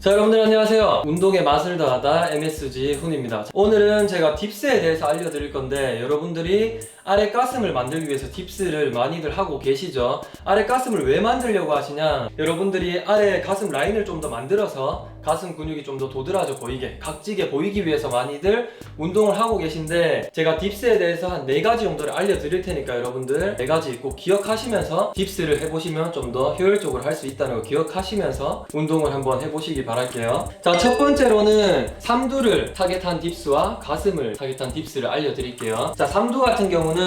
자 여러분들 안녕하세요. 운동의 맛을 더하다 MSG 훈입니다. 오늘은 제가 딥스에 대해서 알려드릴 건데 여러분들이 아래 가슴을 만들기 위해서 딥스를 많이들 하고 계시죠 아래 가슴을 왜 만들려고 하시냐 여러분들이 아래 가슴 라인을 좀 더 만들어서 가슴 근육이 좀 더 도드라져 보이게 각지게 보이기 위해서 많이들 운동을 하고 계신데 제가 딥스에 대해서 한네 가지 정도를 알려드릴 테니까 여러분들 네 가지 꼭 기억하시면서 딥스를 해보시면 좀 더 효율적으로 할 수 있다는 거 기억하시면서 운동을 한번 해보시기 바랄게요. 자, 첫 번째로는 삼두를 타겟한 딥스와 가슴을 타겟한 딥스를 알려드릴게요. 자, 삼두 같은 경우는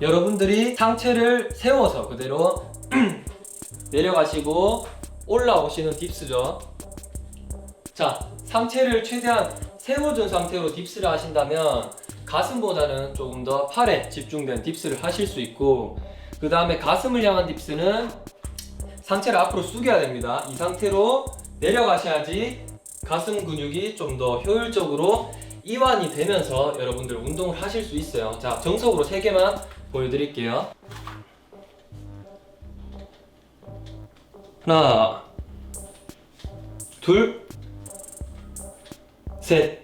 여러분들이 상체를 세워서 그대로 내려가시고 올라오시는 딥스죠. 자, 상체를 최대한 세워준 상태로 딥스를 하신다면 가슴보다는 조금 더 팔에 집중된 딥스를 하실 수 있고 그 다음에 가슴을 향한 딥스는 상체를 앞으로 숙여야 됩니다. 이 상태로 내려가셔야지 가슴 근육이 좀 더 효율적으로 이완이 되면서 여러분들 운동을 하실 수 있어요. 자, 정석으로 세 개만 보여드릴게요. 하나, 둘, 셋.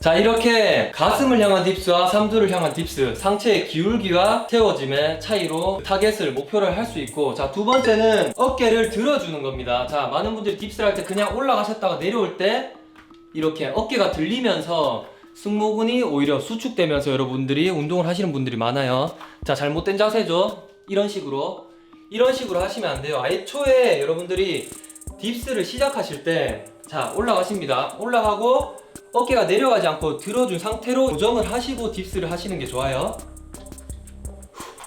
자 이렇게 가슴을 향한 딥스와 삼두를 향한 딥스 상체의 기울기와 세워짐의 차이로 타겟을 목표를 할 수 있고 자 두 번째는 어깨를 들어주는 겁니다 자 많은 분들이 딥스를 할 때 그냥 올라가셨다가 내려올 때 이렇게 어깨가 들리면서 승모근이 오히려 수축되면서 여러분들이 운동을 하시는 분들이 많아요. 자 잘못된 자세죠? 이런 식으로. 이런 식으로 하시면 안 돼요. 애초에 여러분들이 딥스를 시작하실 때 자 올라가십니다. 올라가고 어깨가 내려가지 않고 들어준 상태로 고정을 하시고 딥스를 하시는 게 좋아요.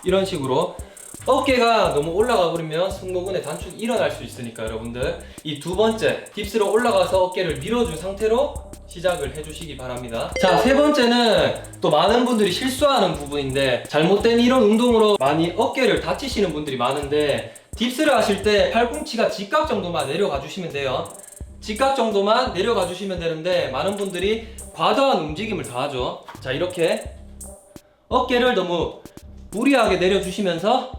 이런 식으로 어깨가 너무 올라가 버리면 승모근의 단축이 일어날 수 있으니까 여러분들 이 두 번째 딥스로 올라가서 어깨를 밀어준 상태로 시작을 해주시기 바랍니다. 자 세 번째는 또 많은 분들이 실수하는 부분인데 잘못된 이런 운동으로 많이 어깨를 다치시는 분들이 많은데 딥스를 하실 때 팔꿈치가 직각 정도만 내려가 주시면 돼요. 직각 정도만 내려가 주시면 되는데 많은 분들이 과도한 움직임을 더하죠. 자 이렇게 어깨를 너무 무리하게 내려주시면서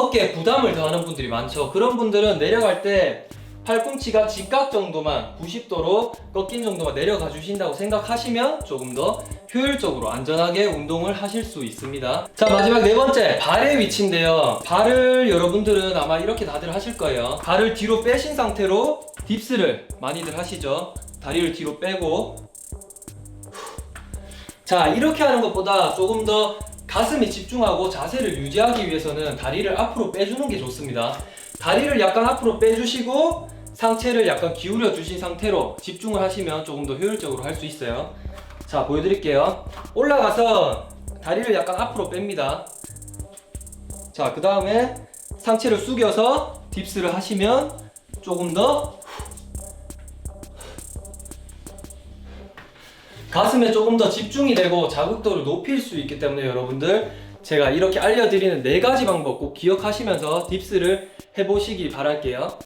어깨에 부담을 더하는 분들이 많죠 그런 분들은 내려갈 때 팔꿈치가 직각 정도만 90도로 꺾인 정도만 내려가 주신다고 생각하시면 조금 더 효율적으로 안전하게 운동을 하실 수 있습니다. 자 마지막 네 번째 발의 위치인데요. 발을 여러분들은 아마 이렇게 다들 하실 거예요. 발을 뒤로 빼신 상태로 딥스를 많이들 하시죠. 다리를 뒤로 빼고 자 이렇게 하는 것보다 조금 더 가슴에 집중하고 자세를 유지하기 위해서는 다리를 앞으로 빼주는 게 좋습니다. 다리를 약간 앞으로 빼주시고 상체를 약간 기울여 주신 상태로 집중을 하시면 조금 더 효율적으로 할 수 있어요. 자 보여드릴게요. 올라가서 다리를 약간 앞으로 뺍니다. 자 그 다음에 상체를 숙여서 딥스를 하시면 조금 더 가슴에 조금 더 집중이 되고 자극도를 높일 수 있기 때문에 여러분들 제가 이렇게 알려드리는 네 가지 방법 꼭 기억하시면서 딥스를 해보시기 바랄게요.